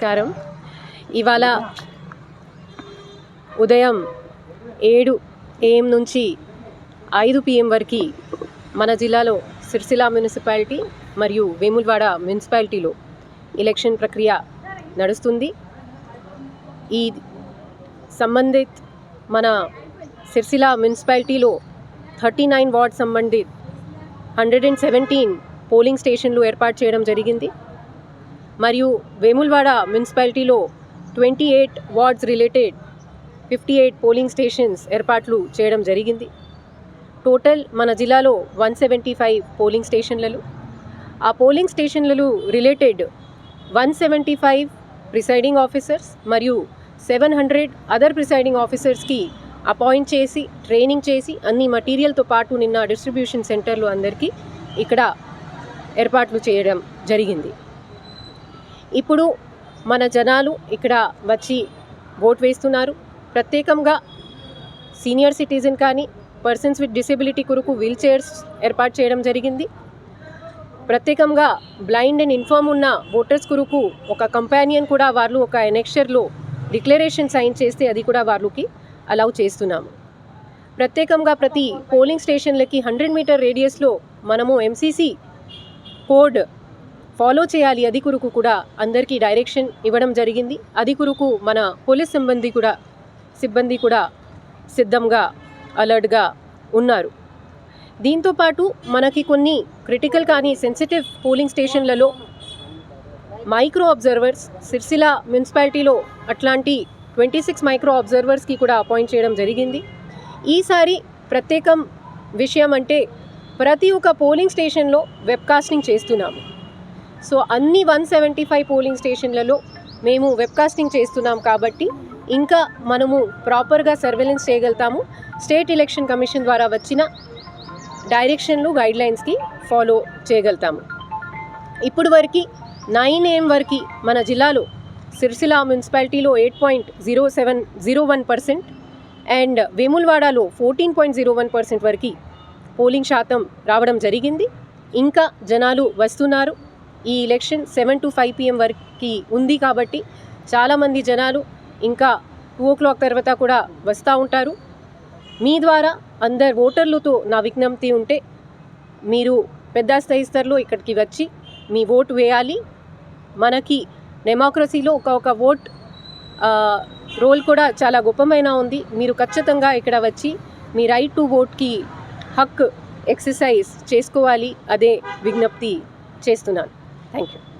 నమస్కారం. ఇవాళ ఉదయం ఏడు ఏఎం నుంచి ఐదు పిఎం వరకు మన జిల్లాలో సిరిసిల్ల మున్సిపాలిటీ మరియు వేములవాడ మున్సిపాలిటీలో ఎలక్షన్ ప్రక్రియ నడుస్తుంది. ఈ సంబంధిత్ మన సిరిసిల్ల మున్సిపాలిటీలో థర్టీ నైన్ వార్డ్ సంబంధిత్ హండ్రెడ్ అండ్ సెవెంటీన్ పోలింగ్ స్టేషన్లు ఏర్పాటు చేయడం జరిగింది. మరియు వేములవాడ మున్సిపాలిటీలో twenty eight wards related fifty eight polling stations ఏర్పాట్లు చేయడం జరిగింది. టోటల్ మన జిల్లాలో వన్ సెవెంటీ ఫైవ్ పోలింగ్ స్టేషన్లలో. ఆ పోలింగ్ స్టేషన్లలో related one seventy five presiding officers మరియు సెవెన్ హండ్రెడ్ అదర్ ప్రిసైడింగ్ ఆఫీసర్స్కి అపాయింట్ చేసి ట్రైనింగ్ చేసి అన్ని మటీరియల్తో పాటు నిన్న డిస్ట్రిబ్యూషన్ సెంటర్లు అందరికీ ఇక్కడ ఏర్పాట్లు చేయడం జరిగింది. ఇప్పుడు మన జనాలు ఇక్కడ వచ్చి ఓట్ వేస్తున్నారు. ప్రత్యేకంగా సీనియర్ సిటిజన్ కానీ పర్సన్స్ విత్ డిసెబిలిటీ కొరకు వీల్ చైర్స్ ఏర్పాటు చేయడం జరిగింది. ప్రత్యేకంగా బ్లైండ్ అండ్ ఇన్ఫార్మ్ ఉన్న ఓటర్స్ కొరకు ఒక కంపానియన్ కూడా వాళ్ళు ఒక ఎనెక్షర్లో డిక్లరేషన్ సైన్ చేస్తే అది కూడా వాళ్ళకి అలౌ చేస్తున్నాము. ప్రత్యేకంగా ప్రతి పోలింగ్ స్టేషన్లకి హండ్రెడ్ మీటర్ రేడియస్లో మనము ఎంసీసీ కోడ్ ఫాలో చేయాలి అది కొరకు కూడా అందరికీ డైరెక్షన్ ఇవ్వడం జరిగింది. అది కొరకు మన పోలీస్ సిబ్బంది కూడా సిబ్బంది కూడా సిద్ధంగా అలర్ట్గా ఉన్నారు. దీంతోపాటు మనకి కొన్ని క్రిటికల్ కానీ సెన్సిటివ్ పోలింగ్ స్టేషన్లలో మైక్రో అబ్జర్వర్స్ సిరిసిల్ల మున్సిపాలిటీలో అట్లాంటి ట్వంటీ సిక్స్ మైక్రో అబ్జర్వర్స్కి కూడా అపాయింట్ చేయడం జరిగింది. ఈసారి ప్రత్యేకం విషయం అంటే ప్రతి ఒక్క పోలింగ్ స్టేషన్లో వెబ్కాస్టింగ్ చేస్తున్నాము. సో అన్ని వన్ సెవెంటీ ఫైవ్ పోలింగ్ స్టేషన్లలో మేము వెబ్కాస్టింగ్ చేస్తున్నాం కాబట్టి ఇంకా మనము ప్రాపర్గా సర్వేలెన్స్ చేయగలుగుతాము. స్టేట్ ఎలక్షన్ కమిషన్ ద్వారా వచ్చిన డైరెక్షన్లు గైడ్లైన్స్కి ఫాలో చేయగలుగుతాము. ఇప్పుడు వరకు నైన్ ఏఎం వరకు మన జిల్లాలో సిరిసిల్ల మున్సిపాలిటీలో eight point zero seven zero one percent and వేములవాడలో fourteen point zero one percent వరకు పోలింగ్ శాతం రావడం జరిగింది. ఇంకా జనాలు వస్తున్నారు. ఈ election seven to five PM వరకు ఉంది కాబట్టి చాలామంది జనాలు ఇంకా టూ ఓ క్లాక్ తర్వాత కూడా వస్తూ ఉంటారు. మీ ద్వారా అందరు ఓటర్లతో నా విజ్ఞప్తి ఉంటే మీరు పెద్ద స్థాయిస్తర్లో ఇక్కడికి వచ్చి మీ ఓటు వేయాలి. మనకి డెమోక్రసీలో ఒక ఒక ఓట్ రోల్ కూడా చాలా గొప్పమైన ఉంది. మీరు ఖచ్చితంగా ఇక్కడ వచ్చి మీ రైట్ టు ఓట్కి హక్ ఎక్సర్సైజ్ చేసుకోవాలి అదే విజ్ఞప్తి చేస్తున్నాను. Thank you.